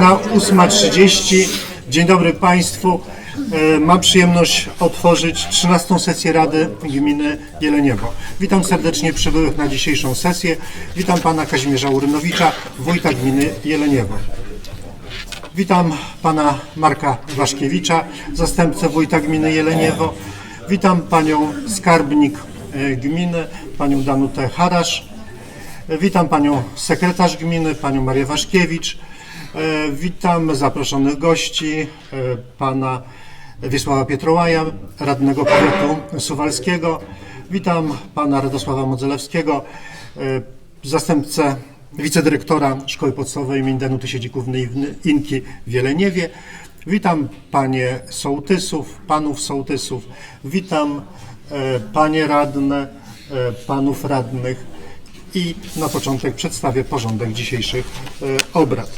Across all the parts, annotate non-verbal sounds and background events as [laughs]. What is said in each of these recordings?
godzina 8.30. Dzień dobry Państwu. E, Mam przyjemność otworzyć 13. sesję Rady Gminy Jeleniewo. Witam serdecznie przybyłych na dzisiejszą sesję. Witam Pana Kazimierza Urynowicza, wójta gminy Jeleniewo. Witam Pana Marka Waszkiewicza, zastępcę wójta gminy Jeleniewo. Witam Panią skarbnik e, gminy, Panią Danutę Harasz. Witam panią sekretarz gminy, panią Marię Waszkiewicz. E, Witam zaproszonych gości, e, pana Wiesława Pietrołaja, radnego powiatu suwalskiego. Witam pana Radosława Modzelewskiego, e, zastępcę wicedyrektora Szkoły Podstawowej im. Danuty Siedzików Inki w Jeleniewie. Witam panie sołtysów, panów sołtysów. Witam panie radne, panów radnych. I na początek przedstawię porządek dzisiejszych obrad.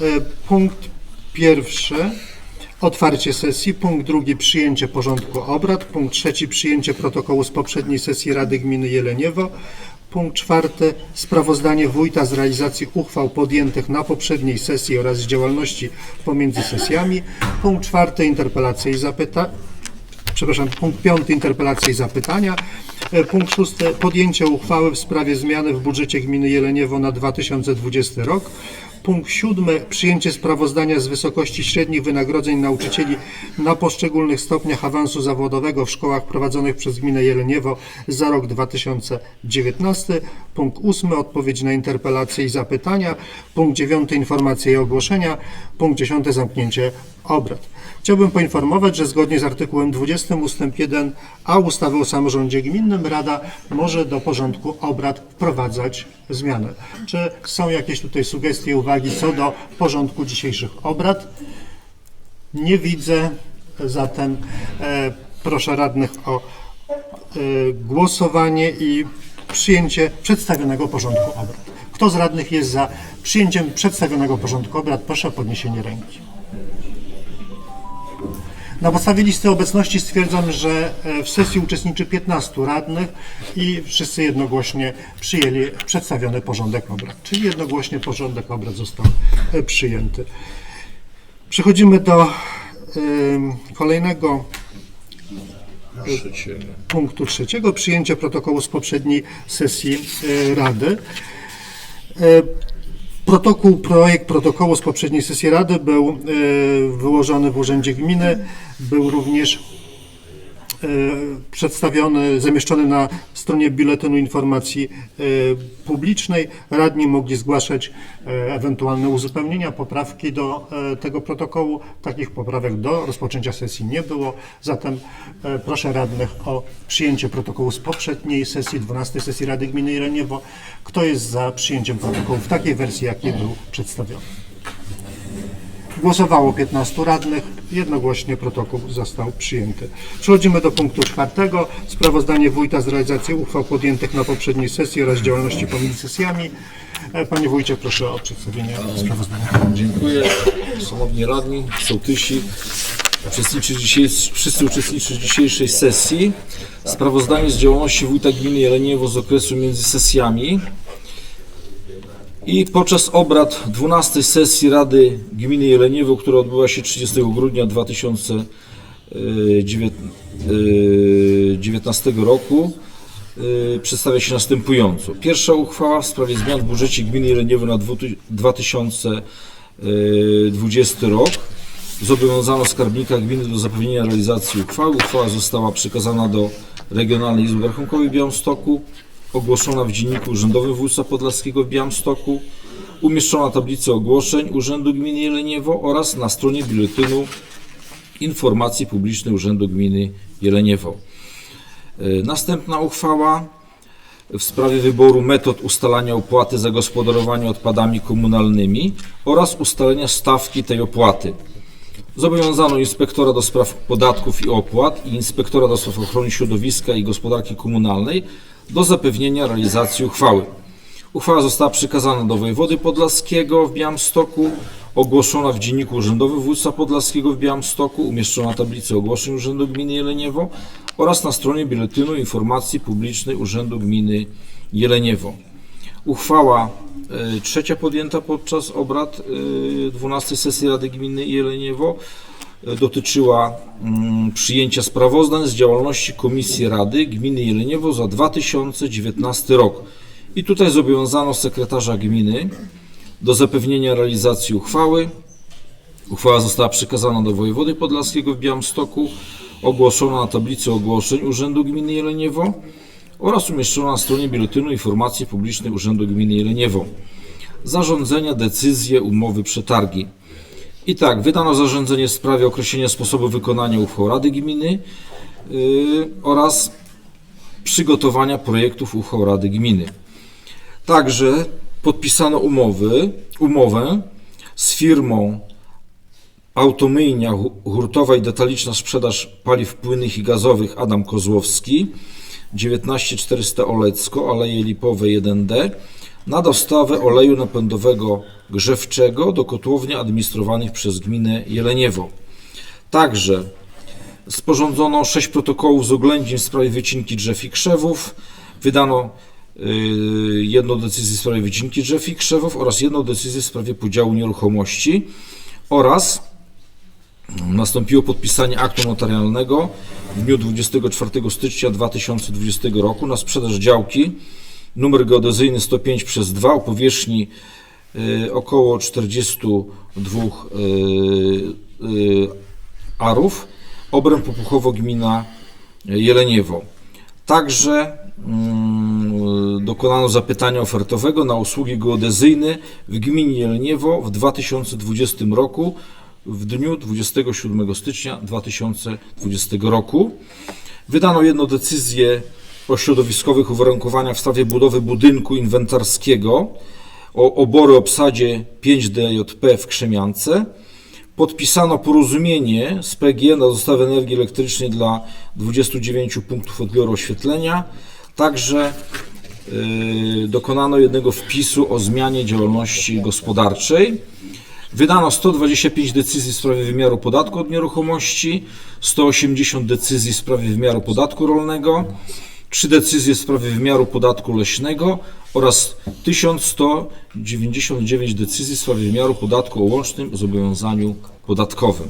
E, Punkt pierwszy otwarcie sesji, punkt drugi przyjęcie porządku obrad, punkt trzeci przyjęcie protokołu z poprzedniej sesji Rady Gminy Jeleniewo, punkt czwarty sprawozdanie wójta z realizacji uchwał podjętych na poprzedniej sesji oraz z działalności pomiędzy sesjami, punkt czwarty interpelacje i zapytania przepraszam, punkt piąty interpelacje i zapytania. E, Punkt szósty podjęcie uchwały w sprawie zmiany w budżecie gminy Jeleniewo na 2020 rok. Punkt siódmy przyjęcie sprawozdania z wysokości średnich wynagrodzeń nauczycieli na poszczególnych stopniach awansu zawodowego w szkołach prowadzonych przez gminę Jeleniewo za rok 2019. Punkt ósmy odpowiedź na interpelacje i zapytania. Punkt dziewiąty informacje i ogłoszenia. Punkt dziesiąty zamknięcie obrad. Chciałbym poinformować, że zgodnie z artykułem 20 ust. 1a ustawy o samorządzie gminnym Rada może do porządku obrad wprowadzać zmiany. Czy są jakieś tutaj sugestie, uwagi co do porządku dzisiejszych obrad? Nie widzę, zatem e, proszę radnych o e, głosowanie i przyjęcie przedstawionego porządku obrad. Kto z radnych jest za przyjęciem przedstawionego porządku obrad? Proszę o podniesienie ręki. Na podstawie listy obecności stwierdzam, że e, w sesji uczestniczy 15 radnych i wszyscy jednogłośnie przyjęli przedstawiony porządek obrad. Czyli jednogłośnie porządek obrad został e, przyjęty. Przechodzimy do kolejnego punktu trzeciego, przyjęcie protokołu z poprzedniej sesji e, Rady. Protokół, projekt protokołu z poprzedniej sesji Rady był e, wyłożony w Urzędzie Gminy, był również przedstawiony, zamieszczony na stronie Biuletynu Informacji e, Publicznej. Radni mogli zgłaszać e, ewentualne uzupełnienia, poprawki do e, tego protokołu. Takich poprawek do rozpoczęcia sesji nie było, zatem e, proszę radnych o przyjęcie protokołu z poprzedniej sesji, 12 sesji Rady Gminy Jeleniewo. Kto jest za przyjęciem protokołu w takiej wersji, jakiej był przedstawiony? Głosowało 15 radnych, jednogłośnie protokół został przyjęty. Przechodzimy do punktu czwartego. Sprawozdanie wójta z realizacji uchwał podjętych na poprzedniej sesji oraz działalności pomiędzy sesjami. E, Panie wójcie, proszę o przedstawienie sprawozdania. Dziękuję. Szanowni radni, sołtysi, uczestniczy dzisiaj, wszyscy uczestniczy dzisiejszej sesji. Sprawozdanie z działalności wójta gminy Jeleniewo z okresu między sesjami. I podczas obrad 12 sesji Rady Gminy Jeleniewo, która odbyła się 30 grudnia 2019 roku, y, przedstawia się następująco. Pierwsza uchwała w sprawie zmian w budżecie gminy Jeleniewo na 2020 rok. Zobowiązano skarbnika gminy do zapewnienia realizacji uchwały. Uchwała została przekazana do Regionalnej Izby Rachunkowej w Białymstoku, ogłoszona w Dzienniku Urzędowym Województwa Podlaskiego w Białymstoku, umieszczona tablica ogłoszeń Urzędu Gminy Jeleniewo oraz na stronie biuletynu Informacji Publicznej Urzędu Gminy Jeleniewo. E, Następna uchwała w sprawie wyboru metod ustalania opłaty za gospodarowanie odpadami komunalnymi oraz ustalenia stawki tej opłaty. Zobowiązano inspektora do spraw podatków i opłat i inspektora do spraw ochrony środowiska i gospodarki komunalnej do zapewnienia realizacji uchwały. Uchwała została przekazana do wojewody podlaskiego w Białymstoku, ogłoszona w Dzienniku Urzędowym Województwa Podlaskiego w Białymstoku, umieszczona tablica ogłoszeń Urzędu Gminy Jeleniewo oraz na stronie biuletynu informacji publicznej Urzędu Gminy Jeleniewo. Uchwała e, trzecia podjęta podczas obrad e, 12 sesji Rady Gminy Jeleniewo e, dotyczyła mm, przyjęcia sprawozdań z działalności Komisji Rady Gminy Jeleniewo za 2019 rok. I tutaj zobowiązano sekretarza gminy do zapewnienia realizacji uchwały. Uchwała została przekazana do wojewody podlaskiego w Białymstoku, ogłoszona na tablicy ogłoszeń Urzędu Gminy Jeleniewo oraz umieszczona na stronie Biuletynu Informacji Publicznej Urzędu Gminy Jeleniewo. Zarządzenia, decyzje, umowy, przetargi. I tak, wydano zarządzenie w sprawie określenia sposobu wykonania uchwał Rady Gminy yy, oraz przygotowania projektów uchwał Rady Gminy. Także podpisano umowy, umowę z firmą Automyjnia hu- hurtowa i detaliczna sprzedaż paliw płynnych i gazowych Adam Kozłowski 19400 Olecko, Aleje Lipowe 1D na dostawę oleju napędowego grzewczego do kotłowni administrowanych przez gminę Jeleniewo. Także sporządzono sześć protokołów z oględzin w sprawie wycinki drzew i krzewów. Wydano y, jedną decyzję w sprawie wycinki drzew i krzewów oraz jedną decyzję w sprawie podziału nieruchomości oraz nastąpiło podpisanie aktu notarialnego w dniu 24 stycznia 2020 roku na sprzedaż działki numer geodezyjny 105 przez 2 o powierzchni y, około 42 y, y, arów obręb Popuchowo gmina Jeleniewo. Także mm, dokonano zapytania ofertowego na usługi geodezyjne w gminie Jeleniewo w 2020 roku w dniu 27 stycznia 2020 roku. Wydano jedną decyzję o środowiskowych uwarunkowaniach w sprawie budowy budynku inwentarskiego o obory obsadzie 5DJP w Krzemiance. Podpisano porozumienie z PG na dostawę energii elektrycznej dla 29 punktów odbioru oświetlenia. Także yy, dokonano jednego wpisu o zmianie działalności gospodarczej. Wydano 125 decyzji w sprawie wymiaru podatku od nieruchomości, 180 decyzji w sprawie wymiaru podatku rolnego, 3 decyzje w sprawie wymiaru podatku leśnego oraz 1199 decyzji w sprawie wymiaru podatku o łącznym zobowiązaniu podatkowym.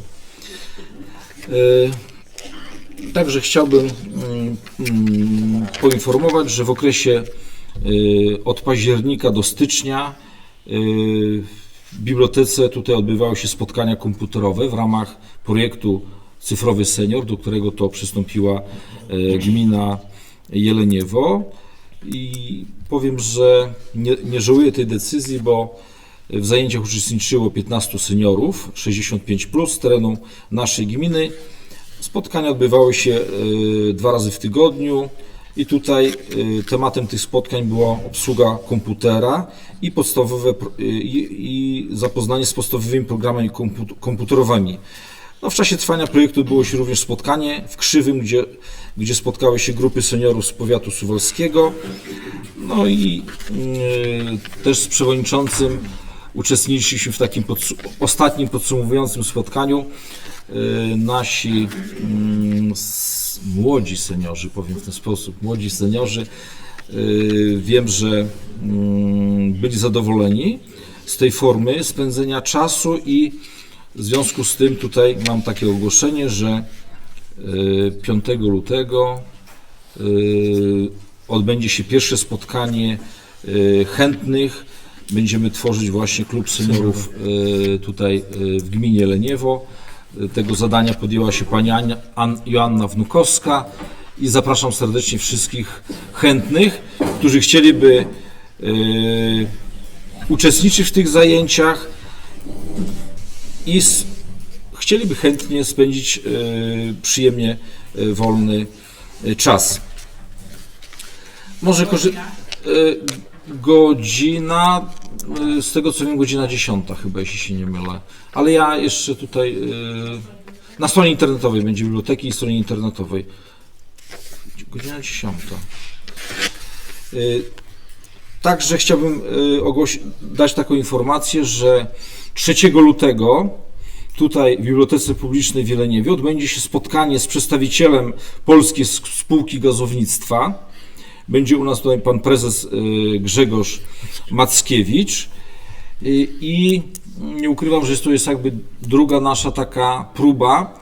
E, Także chciałbym mm, poinformować, że w okresie y, od października do stycznia y, w bibliotece tutaj odbywały się spotkania komputerowe w ramach projektu Cyfrowy Senior, do którego to przystąpiła e, gmina Jeleniewo. I powiem, że nie, nie żałuję tej decyzji, bo w zajęciach uczestniczyło 15 seniorów, 65 plus z terenu naszej gminy. Spotkania odbywały się e, dwa razy w tygodniu i tutaj e, tematem tych spotkań była obsługa komputera i podstawowe e, i, zapoznanie z podstawowymi programami komput- komputerowymi. No, w czasie trwania projektu odbyło się również spotkanie w Krzywym, gdzie, gdzie spotkały się grupy seniorów z powiatu suwalskiego. No i e, też z przewodniczącym uczestniczyliśmy w takim podsu- ostatnim podsumowującym spotkaniu. E, Nasi s- młodzi seniorzy, powiem w ten sposób, młodzi seniorzy, e, wiem, że mm, byli zadowoleni z tej formy spędzenia czasu i w związku z tym tutaj mam takie ogłoszenie, że e, 5 lutego e, odbędzie się pierwsze spotkanie e, chętnych. Będziemy tworzyć właśnie klub seniorów e, tutaj e, w gminie Leniewo. E, Tego zadania podjęła się pani Joanna Wnukowska i zapraszam serdecznie wszystkich chętnych, którzy chcieliby e, uczestniczyć w tych zajęciach i s- chcieliby chętnie spędzić e, przyjemnie e, wolny e, czas. Może korzy- e, godzina, z tego co wiem, godzina 10 chyba, jeśli się nie mylę. Ale ja jeszcze tutaj na stronie internetowej będzie biblioteki i stronie internetowej. Godzina 10. Także chciałbym ogłosi- dać taką informację, że 3 lutego tutaj w Bibliotece Publicznej w Jeleniewie odbędzie się spotkanie z przedstawicielem Polskiej Sk- Spółki Gazownictwa Będzie u nas tutaj pan prezes y, Grzegorz Mackiewicz. I, I nie ukrywam, że to jest jakby druga nasza taka próba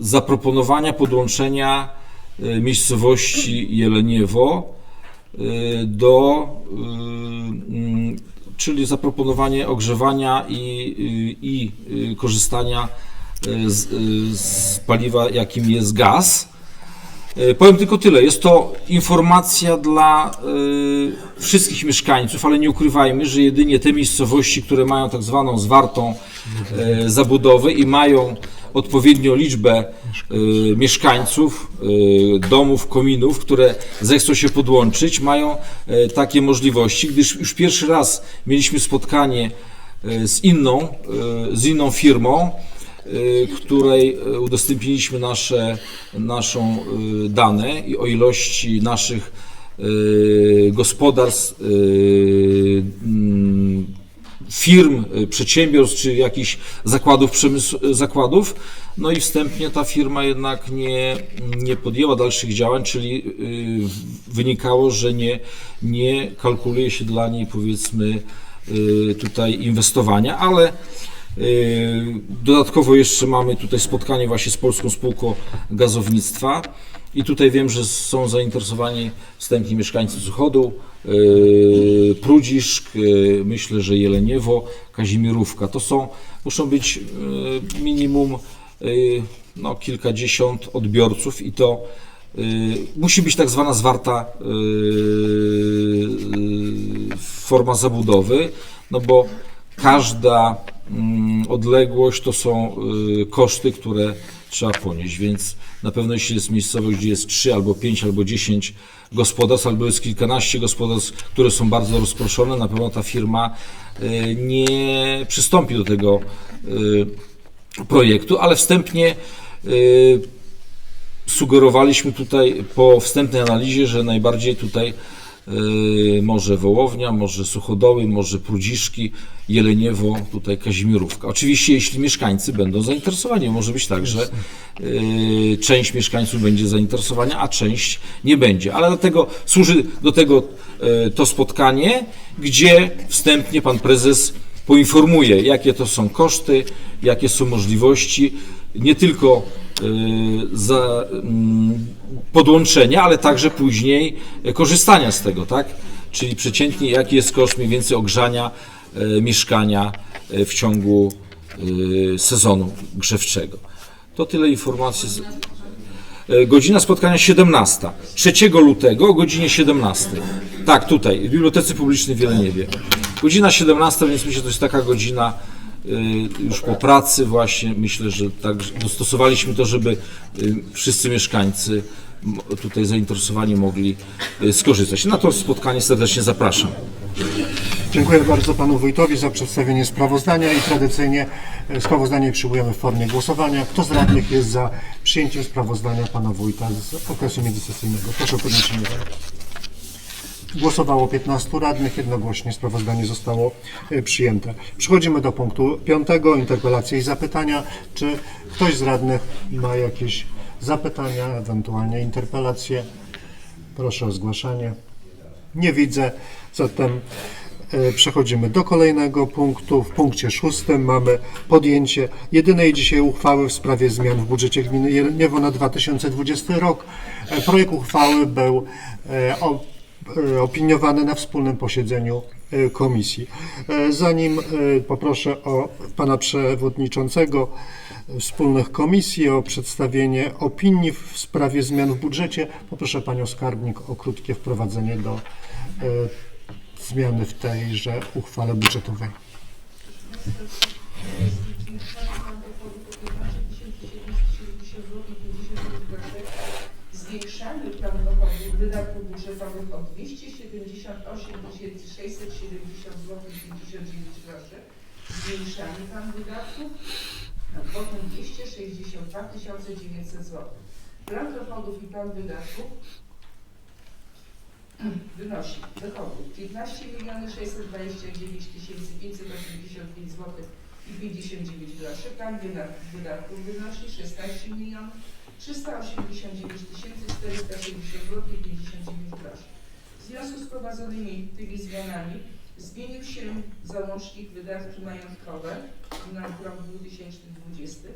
zaproponowania podłączenia miejscowości Jeleniewo do, e, mm, czyli zaproponowanie ogrzewania i, i, i korzystania z, z paliwa, jakim jest gaz. Powiem tylko tyle. Jest to informacja dla e, wszystkich mieszkańców, ale nie ukrywajmy, że jedynie te miejscowości, które mają tak zwaną zwartą e, zabudowę i mają odpowiednią liczbę e, mieszkańców, e, domów, kominów, które zechcą się podłączyć, mają e, takie możliwości, gdyż już pierwszy raz mieliśmy spotkanie e, z inną, e, z inną firmą, y, której y, udostępniliśmy nasze, naszą y, dane i o ilości naszych y, gospodarstw, y, mm, firm, y, przedsiębiorstw czy jakichś zakładów, przemysł, zakładów. No i wstępnie ta firma jednak nie, nie podjęła dalszych działań, czyli y, wynikało, że nie, nie kalkuluje się dla niej powiedzmy y, tutaj inwestowania, ale Dodatkowo jeszcze mamy tutaj spotkanie właśnie z Polską Spółką Gazownictwa i tutaj wiem, że są zainteresowani wstępni mieszkańcy Suchodu, yy, Prudziszk, yy, myślę, że Jeleniewo, Kazimierówka. To są, muszą być yy, minimum yy, no, kilkadziesiąt odbiorców i to yy, musi być tak zwana zwarta yy, forma zabudowy, no bo każda mm, odległość to są y, koszty, które trzeba ponieść, więc na pewno jeśli jest miejscowość, gdzie jest 3 albo 5 albo 10 gospodarstw, albo jest kilkanaście gospodarstw, które są bardzo rozproszone, na pewno ta firma y, nie przystąpi do tego y, projektu, ale wstępnie y, sugerowaliśmy tutaj po wstępnej analizie, że najbardziej tutaj może Wołownia, może Suchodoły, może Prudziszki, Jeleniewo, tutaj Kazimierówka. Oczywiście jeśli mieszkańcy będą zainteresowani, może być tak, że y, część mieszkańców będzie zainteresowana, a część nie będzie. Ale dlatego służy do tego y, to spotkanie, gdzie wstępnie pan prezes poinformuje, jakie to są koszty, jakie są możliwości, nie tylko za mm, podłączenia, ale także później y, korzystania z tego, tak? Czyli przeciętnie jaki jest koszt mniej więcej ogrzania y, mieszkania y, w ciągu sezonu grzewczego. To tyle informacji. Z... Godzina spotkania 17. 3 lutego o godzinie 17. Tak, tutaj, w Bibliotece Publicznej w Jeleniewie. Godzina 17, więc myślę, że to jest taka godzina już po pracy właśnie. Myślę, że tak dostosowaliśmy to, żeby y, wszyscy mieszkańcy tutaj zainteresowani mogli y, skorzystać. Na to spotkanie serdecznie zapraszam. Dziękuję bardzo panu wójtowi za przedstawienie sprawozdania i tradycyjnie e, sprawozdanie przyjmujemy w formie głosowania. Kto z radnych jest za przyjęciem sprawozdania pana wójta z okresu międzysesyjnego? Proszę o podniesienie ręki. Głosowało 15 radnych, jednogłośnie sprawozdanie zostało e, przyjęte. Przechodzimy do punktu 5. Interpelacje i zapytania. Czy ktoś z radnych ma jakieś zapytania, ewentualnie interpelacje? Proszę o zgłaszanie. Nie widzę, zatem e, przechodzimy do kolejnego punktu. W punkcie szóstym mamy podjęcie jedynej dzisiaj uchwały w sprawie zmian w budżecie gminy Jeleniewo na 2020 rok. E, Projekt uchwały był e, o- e, opiniowany na wspólnym posiedzeniu e, komisji. E, Zanim poproszę o pana przewodniczącego wspólnych komisji o przedstawienie opinii w sprawie zmian w budżecie, poproszę panią skarbnik o krótkie wprowadzenie do zmiany w tejże uchwale budżetowej. Wydatków budżetowych o 278 670 zł 59 groszy. Zwiększamy plan wydatków na kwotę 262 900 zł. Plan dochodów i plan wydatków wynosi dochody 15 629 585 zł i 59 groszy. Plan wydatków wynosi 16 milionów 389 460 zł i 59 groszy. W związku z prowadzonymi tymi zmianami zmienił się załącznik wydatki majątkowe na rok 2020.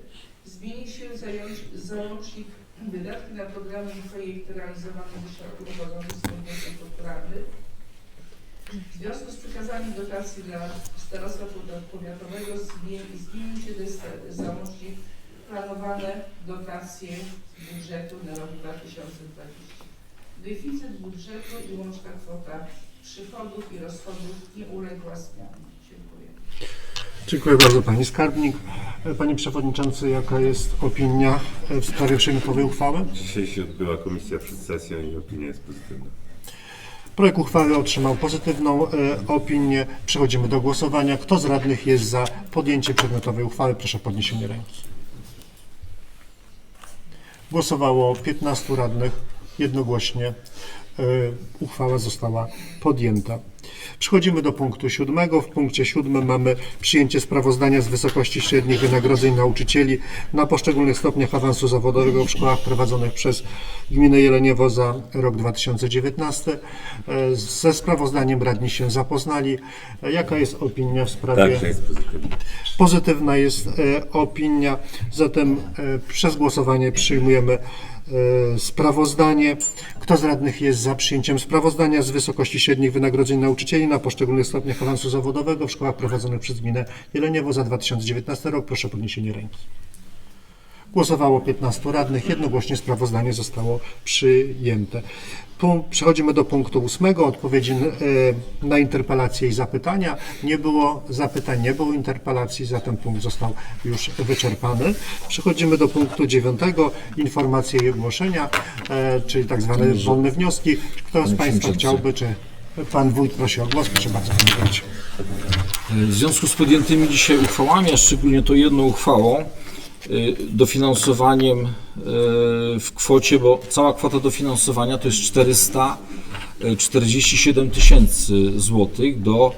Zmienił się zająć- załącznik wydatki na programy i projekty realizowane ze środków pochodzących z funduszy strukturalnych. W związku z przekazaniem dotacji dla starostwa powiatowego zmieni- zmienił się załącznik planowane dotacje budżetu na rok 2020. Deficyt budżetu i łączna kwota przychodów i rozchodów nie uległa zmianie. Dziękuję. Dziękuję bardzo Pani Skarbnik. Panie Przewodniczący, jaka jest opinia w sprawie przyjętowej uchwały? Dzisiaj się odbyła komisja przed sesją i opinia jest pozytywna. Projekt uchwały otrzymał pozytywną e, opinię. Przechodzimy do głosowania. Kto z radnych jest za podjęciem przedmiotowej uchwały? Proszę o podniesienie ręki. Głosowało 15 radnych. Jednogłośnie e, uchwała została podjęta. Przechodzimy do punktu siódmego. W punkcie siódmym mamy przyjęcie sprawozdania z wysokości średnich wynagrodzeń nauczycieli na poszczególnych stopniach awansu zawodowego w szkołach prowadzonych przez gminę Jeleniewo za rok 2019. E, Ze sprawozdaniem radni się zapoznali. E, Jaka jest opinia w sprawie? Także jest pozytywna. Pozytywna jest e, opinia, zatem przez głosowanie przyjmujemy sprawozdanie. Kto z radnych jest za przyjęciem sprawozdania z wysokości średnich wynagrodzeń nauczycieli na poszczególnych stopniach awansu zawodowego w szkołach prowadzonych przez gminę Jeleniewo za 2019 rok? Proszę o podniesienie ręki. Głosowało 15 radnych, jednogłośnie sprawozdanie zostało przyjęte. Przechodzimy do punktu ósmego, odpowiedzi e, na interpelacje i zapytania. Nie było zapytań, nie było interpelacji, zatem punkt został już wyczerpany. Przechodzimy do punktu dziewiątego, informacje i ogłoszenia, e, czyli tak zwane wolne wnioski. Kto z Państwa chciałby, czy Pan Wójt prosi o głos? Proszę bardzo, Panie Wójcie. W związku z podjętymi dzisiaj uchwałami, a szczególnie to jedną uchwałą, y, dofinansowaniem y, w kwocie, bo cała kwota dofinansowania to jest 447 tysięcy złotych do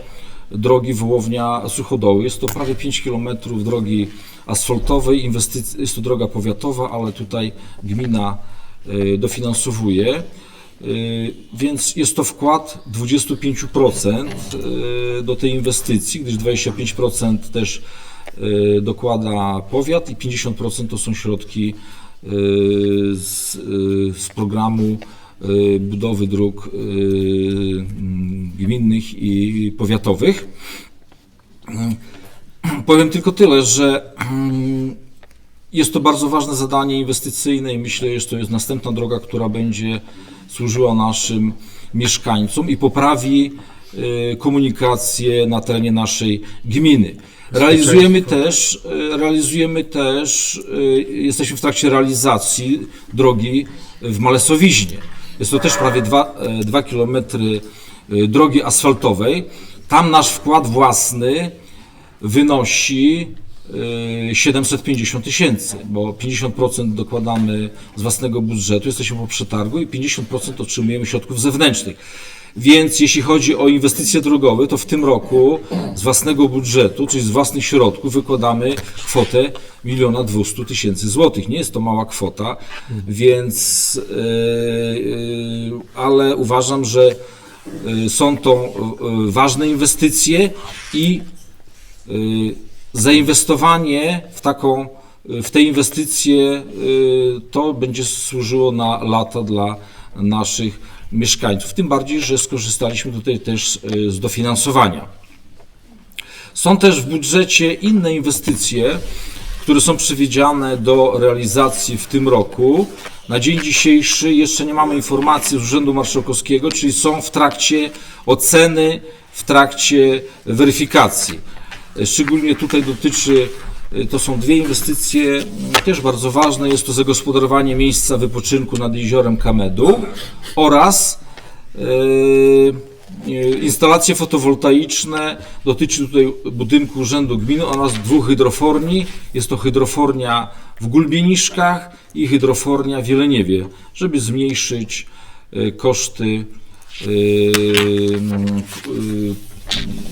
drogi Wołownia Suchodoły. Jest to prawie 5 km drogi asfaltowej, jest to droga powiatowa, ale tutaj gmina y, dofinansowuje. Y, Więc jest to wkład 25% y, do tej inwestycji, gdyż 25% też y, dokłada powiat i 50% to są środki z, z programu budowy dróg mm, gminnych i powiatowych. Powiem tylko tyle, że mm, jest to bardzo ważne zadanie inwestycyjne i myślę, że to jest następna droga, która będzie służyła naszym mieszkańcom i poprawi y, komunikację na terenie naszej gminy. Realizujemy też, y, realizujemy też, y, jesteśmy w trakcie realizacji drogi w Malesowiźnie. Jest to też prawie 2 km drogi asfaltowej. Tam nasz wkład własny wynosi 750 tysięcy, bo 50% dokładamy z własnego budżetu, jesteśmy po przetargu i 50% otrzymujemy środków zewnętrznych. Więc jeśli chodzi o inwestycje drogowe, to w tym roku z własnego budżetu, czyli z własnych środków wykładamy kwotę 1 200 tysięcy złotych. Nie jest to mała kwota, więc yy, yy, ale uważam, że yy, są to yy, ważne inwestycje i Y, zainwestowanie w taką, w te inwestycje y, to będzie służyło na lata dla naszych mieszkańców. Tym bardziej, że skorzystaliśmy tutaj też y, z dofinansowania. Są też w budżecie inne inwestycje, które są przewidziane do realizacji w tym roku. Na dzień dzisiejszy jeszcze nie mamy informacji z Urzędu Marszałkowskiego, czyli są w trakcie oceny, w trakcie weryfikacji. Szczególnie tutaj dotyczy, to są dwie inwestycje m, też bardzo ważne. Jest to zagospodarowanie miejsca wypoczynku nad jeziorem Kamedu oraz e, e, instalacje fotowoltaiczne. Dotyczy tutaj budynku Urzędu Gminy oraz dwóch hydroforni. Jest to hydrofornia w Gulbieniszkach i hydrofornia w Jeleniewie, żeby zmniejszyć koszty m, f- e,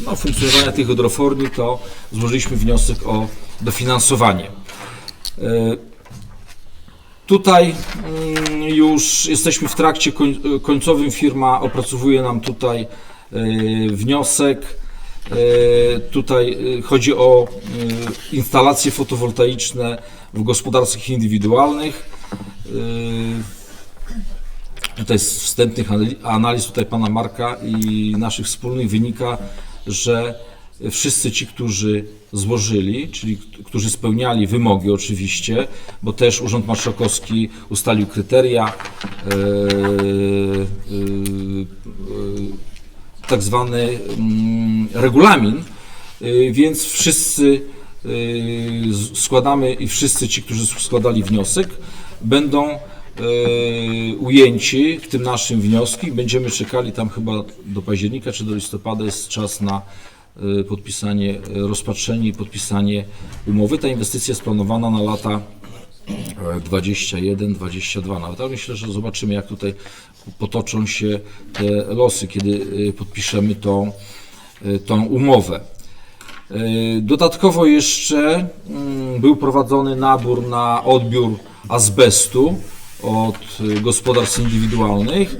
no, funkcjonowania tych hydroforni, to złożyliśmy wniosek o dofinansowanie. E, Tutaj mm, już jesteśmy w trakcie koń, końcowym. Firma opracowuje nam tutaj e, wniosek. E, Tutaj chodzi o instalacje fotowoltaiczne w gospodarstwach indywidualnych. Tutaj z wstępnych anali- analiz tutaj pana Marka i naszych wspólnych. Wynika, że wszyscy ci, którzy złożyli, czyli którzy spełniali wymogi oczywiście, bo też Urząd Marszałkowski ustalił kryteria, e, e, e, tak zwany mm, regulamin, więc wszyscy składamy i wszyscy ci, którzy składali wniosek, będą ujęci w tym naszym wniosku i będziemy czekali tam chyba do października czy do listopada jest czas na y, podpisanie, rozpatrzenie i podpisanie umowy. Ta inwestycja jest planowana na lata 21, 22 nawet. Ale myślę, że zobaczymy, jak tutaj potoczą się te losy, kiedy podpiszemy tą, tą umowę. Dodatkowo jeszcze mm, był prowadzony nabór na odbiór azbestu od gospodarstw indywidualnych.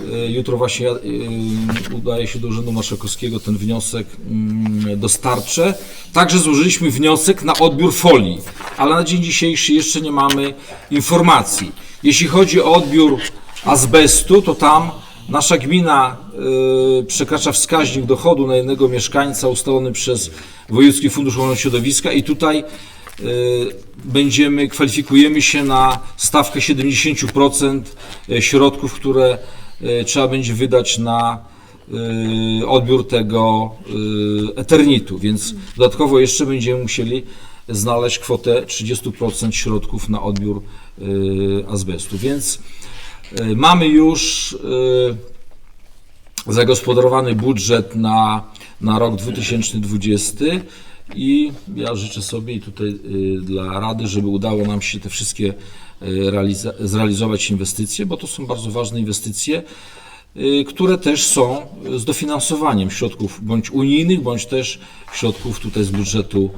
Y, Jutro właśnie y, udaje się do Urzędu Marszałkowskiego ten wniosek mm, dostarczę. Także złożyliśmy wniosek na odbiór folii, ale na dzień dzisiejszy jeszcze nie mamy informacji. Jeśli chodzi o odbiór azbestu, to tam nasza gmina y, przekracza wskaźnik dochodu na jednego mieszkańca ustalony przez Wojewódzki Fundusz Ochrony Środowiska i tutaj będziemy, kwalifikujemy się na stawkę 70% środków, które y, trzeba będzie wydać na y, odbiór tego y, eternitu, więc dodatkowo jeszcze będziemy musieli znaleźć kwotę 30% środków na odbiór y, azbestu, więc y, mamy już y, zagospodarowany budżet na, na rok 2020 i ja życzę sobie i tutaj y, dla Rady, żeby udało nam się te wszystkie y, zrealizować inwestycje, bo to są bardzo ważne inwestycje, y, które też są z dofinansowaniem środków bądź unijnych, bądź też środków tutaj z budżetu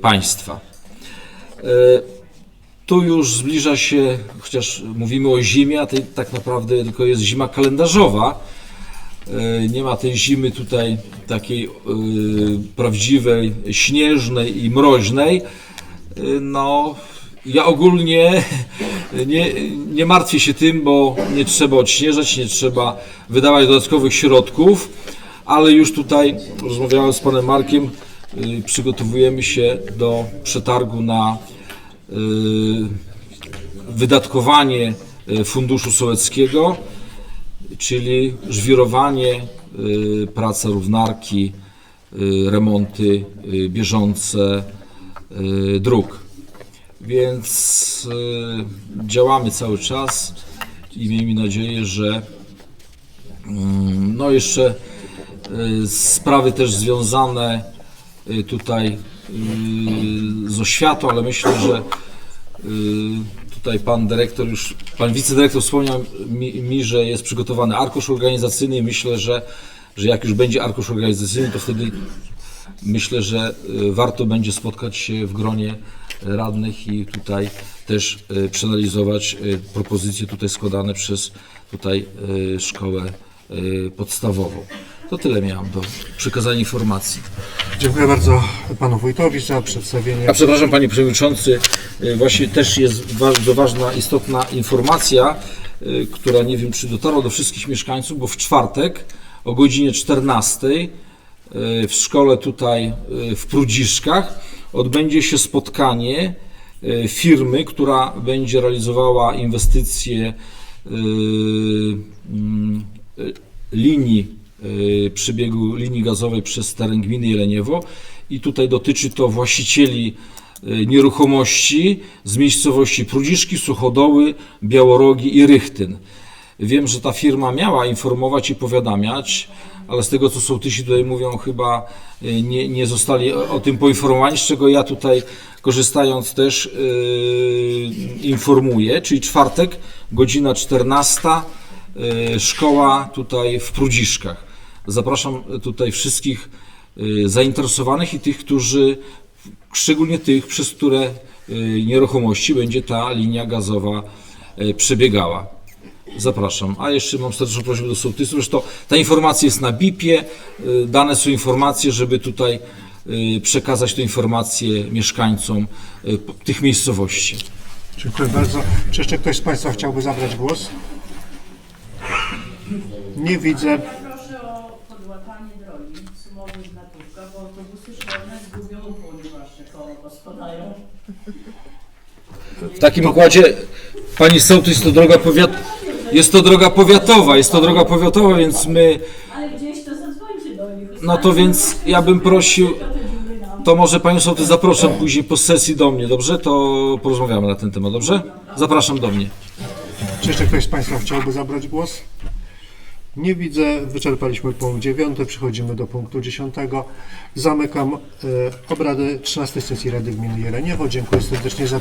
państwa. Tu już zbliża się, chociaż mówimy o zimie, a to tak naprawdę tylko jest zima kalendarzowa. E, Nie ma tej zimy tutaj takiej e, prawdziwej, śnieżnej i mroźnej. E, No, ja ogólnie [laughs] nie, nie martwię się tym, bo nie trzeba odśnieżać, nie trzeba wydawać dodatkowych środków, ale już tutaj rozmawiałem z panem Markiem, przygotowujemy się do przetargu na wydatkowanie funduszu sołeckiego, czyli żwirowanie, y, praca równarki, y, remonty y, bieżące dróg. Więc działamy cały czas i miejmy nadzieję, że mm, no jeszcze sprawy też związane tutaj z oświatą, ale myślę, że tutaj pan dyrektor już, pan wicedyrektor wspomniał mi, mi, że jest przygotowany arkusz organizacyjny i myślę, że, że jak już będzie arkusz organizacyjny, to wtedy myślę, że y, warto będzie spotkać się w gronie radnych i tutaj też y, przeanalizować y, propozycje tutaj składane przez tutaj szkołę podstawową. To tyle miałem do przekazania informacji. Dziękuję bardzo panu wójtowi za przedstawienie. A przepraszam panie przewodniczący, y, właśnie też jest bardzo ważna, istotna informacja, y, która nie wiem czy dotarła do wszystkich mieszkańców, bo w czwartek o godzinie 14 y, w szkole tutaj w Prudziszkach odbędzie się spotkanie firmy, która będzie realizowała inwestycje mm, linii y, przebiegu linii gazowej przez teren gminy Jeleniewo i tutaj dotyczy to właścicieli y, nieruchomości z miejscowości Prudziszki, Suchodoły, Białorogi i Rychtyn. Wiem, że ta firma miała informować i powiadamiać, ale z tego co sołtysi tutaj mówią, chyba y, nie, nie zostali o tym poinformowani, z czego ja tutaj korzystając też yy, informuję, czyli czwartek, godzina 14, yy, szkoła tutaj w Prudziszkach. Zapraszam tutaj wszystkich y, zainteresowanych i tych, którzy, szczególnie tych, przez które y, nieruchomości będzie ta linia gazowa y, przebiegała. Zapraszam. A jeszcze mam serdeczną prośbę do sołtysów. Zresztą ta informacja jest na BIP-ie. Dane są informacje, żeby tutaj przekazać tę informację mieszkańcom tych miejscowości. Dziękuję bardzo. Czy jeszcze ktoś z Państwa chciałby zabrać głos? Nie widzę. Ja proszę o podłapanie drogi sumowej znakówka, bo autobusy szkolne zgubią, ponieważ te koło gospodają. W takim układzie, pani sołtys, jest to droga powiat... jest to droga powiatowa, jest to droga powiatowa, więc my, Ale gdzieś to zadzwońcie do nich. no to więc ja bym prosił, To może panią sołtys zaproszę później po sesji do mnie, dobrze? To porozmawiamy na ten temat, dobrze? Zapraszam do mnie. Czy jeszcze ktoś z Państwa chciałby zabrać głos? Nie widzę. Wyczerpaliśmy punkt 9. Przechodzimy do punktu 10. Zamykam e, obrady 13 sesji Rady Gminy Jeleniewo. Dziękuję serdecznie za